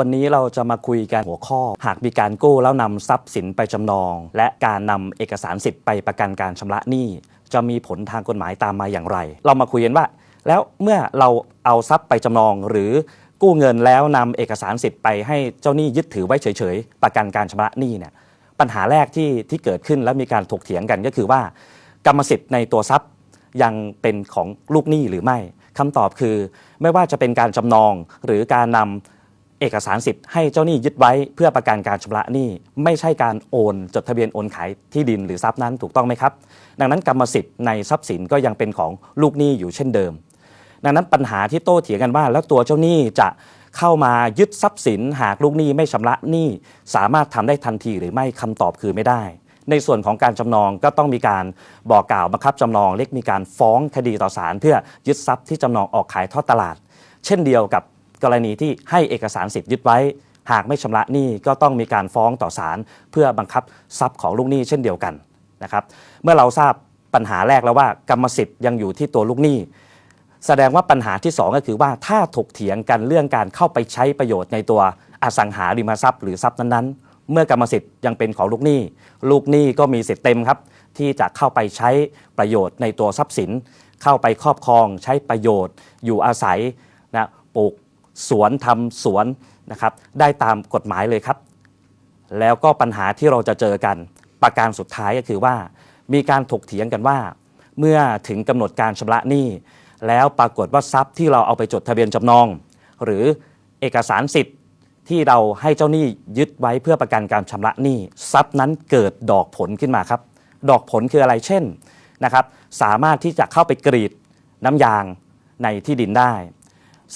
วันนี้เราจะมาคุยกันหัวข้อ หากมีการกู้แล้วนำทรัพย์สินไปจำนอง และการนำเอกสารสิทธิ์ไปประกันการชำระหนี้ จะมีผลทางกฎหมายตามมาอย่างไร เรามาคุยกันว่า แล้วเมื่อเราเอาทรัพย์ไปจำนองหรือกู้เงินแล้วนำเอกสารสิทธิ์ไปให้เจ้าหนี้ยึดถือไว้เฉยๆ ประกันการชำระหนี้เนี่ยปัญหาแรกที่ที่เกิดขึ้นและมีการถกเถียงกันก็คือว่า กรรมสิทธิ์ในตัวทรัพย์ยังเป็นของลูกหนี้หรือไม่คำตอบคือ ไม่ว่าจะเป็นการจำนองหรือการนำ เอกสารสิทธิ์ให้เจ้าหนี้ยึดไว้เพื่อประกันการชำระหนี้ ไม่ใช่การโอน จดทะเบียนโอนขายที่ดินหรือทรัพย์นั้นถูกต้องไหมครับ ดังนั้นกรรมสิทธิ์ในทรัพย์สินก็ยังเป็นของลูกหนี้อยู่เช่นเดิม ดังนั้นปัญหาที่โต้เถียงกันว่า แล้วตัวเจ้าหนี้จะเข้ามายึดทรัพย์สิน หากลูกหนี้ไม่ชำระหนี้ สามารถทำได้ทันทีหรือไม่คำตอบคือไม่ได้ ในส่วนของการจำนองก็ต้องมีการบอกกล่าวบังคับจำนองเล็กมีการฟ้องคดีต่อศาลเพื่อยึดทรัพย์ที่จำนองออกขายทอดตลาด เช่นเดียวกับ กรณีที่ให้เอกสารสิทธิ์ยึดไว้ หากไม่ชำระหนี้ก็ต้องมีการฟ้องต่อศาลเพื่อบังคับทรัพย์ของลูกหนี้เช่นเดียวกันนะครับเมื่อเราทราบปัญหาแรกแล้วว่ากรรมสิทธิ์ยังอยู่ที่ตัวลูกหนี้ แสดงว่าปัญหาที่ 2 ก็คือว่าถ้าถกเถียงกันเรื่องการเข้าไปใช้ประโยชน์ในตัวอสังหาริมทรัพย์หรือทรัพย์นั้นๆ เมื่อกรรมสิทธิ์ยังเป็นของลูกหนี้ ลูกหนี้ก็มีสิทธิ์เต็มครับ ที่จะเข้าไปใช้ประโยชน์ในตัวทรัพย์สิน เข้าไปครอบครองใช้ประโยชน์ อยู่อาศัยนะปลูก สวนทำสวนนะครับได้ตามกฎหมายเลยครับ แล้วก็ปัญหาที่เราจะเจอกัน ประการสุดท้ายก็คือว่า มีการถกเถียงกันว่า เมื่อถึงกำหนดการชำระหนี้ แล้วปรากฏว่าทรัพย์ที่เราเอาไปจดทะเบียนจำนอง หรือเอกสารสิทธิ์ที่เราให้เจ้าหนี้ยึดไว้เพื่อประกันการชำระหนี้ทรัพย์นั้นเกิดดอกผลขึ้นมาครับ ดอกผลคืออะไรเช่นนะครับ สามารถที่จะเข้าไปกรีดน้ำยางในที่ดินได้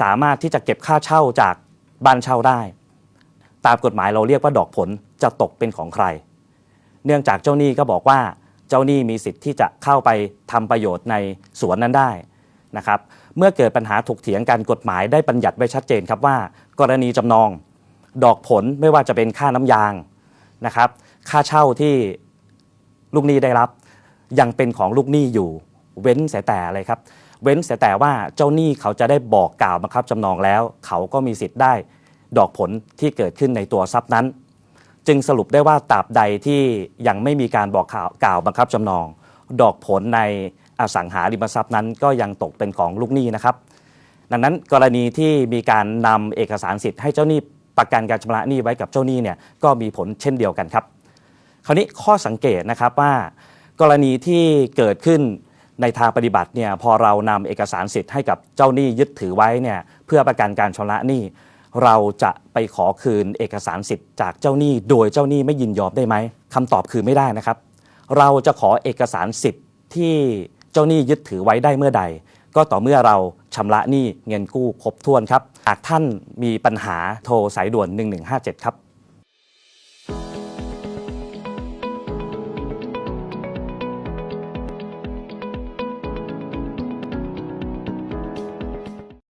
สามารถที่จะเก็บค่าเช่าจากบ้านเช่าได้ ตามกฎหมายเราเรียกว่าดอกผลจะตกเป็นของใคร เนื่องจากเจ้าหนี้ก็บอกว่าเจ้าหนี้มีสิทธิ์ที่จะเข้าไปทำประโยชน์ในสวนนั้นได้นะครับ เมื่อเกิดปัญหาถกเถียงกันกฎหมายได้บัญญัติไว้ชัดเจนครับว่า กรณีจำนอง ดอกผลไม่ว่าจะเป็นค่าน้ำยางนะครับ ค่าเช่าที่ลูกหนี้ได้รับ ยังเป็นของลูกหนี้อยู่ เว้นแต่แต่อะไรครับ เว้นแต่แต่ว่าเจ้าหนี้เขาจะได้บอกกล่าวบังคับจำนองแล้ว เขาก็มีสิทธิ์ได้ดอกผลที่เกิดขึ้นในตัวทรัพย์นั้น จึงสรุปได้ว่าตราบใดที่ยังไม่มีการบอกข่าวกล่าวบังคับจำนอง ดอกผลในอสังหาริมทรัพย์นั้นก็ยังตกเป็นของลูกหนี้นะครับ ดังนั้นกรณีที่มีการนำเอกสารสิทธิ์ให้เจ้าหนี้ประกันการชำระหนี้ไว้กับเจ้าหนี้เนี่ยก็มีผลเช่นเดียวกันครับ คราวนี้ข้อสังเกตนะครับว่า กรณีที่เกิดขึ้น ในทางปฏิบัติเนี่ยพอเรานำเอกสารสิทธิ์ให้กับเจ้าหนี้ยึดถือไว้เนี่ยเพื่อประกันการชำระหนี้ เราจะไปขอคืนเอกสารสิทธิ์จากเจ้าหนี้ โดยเจ้าหนี้ไม่ยินยอมได้ไหมคำตอบคือไม่ได้นะครับ เราจะขอเอกสารสิทธิ์ที่เจ้าหนี้ยึดถือไว้ได้เมื่อใด ก็ต่อเมื่อเราชำระหนี้เงินกู้ครบถ้วนครับหากท่านมีปัญหาโทรสายด่วน 1157 ครับ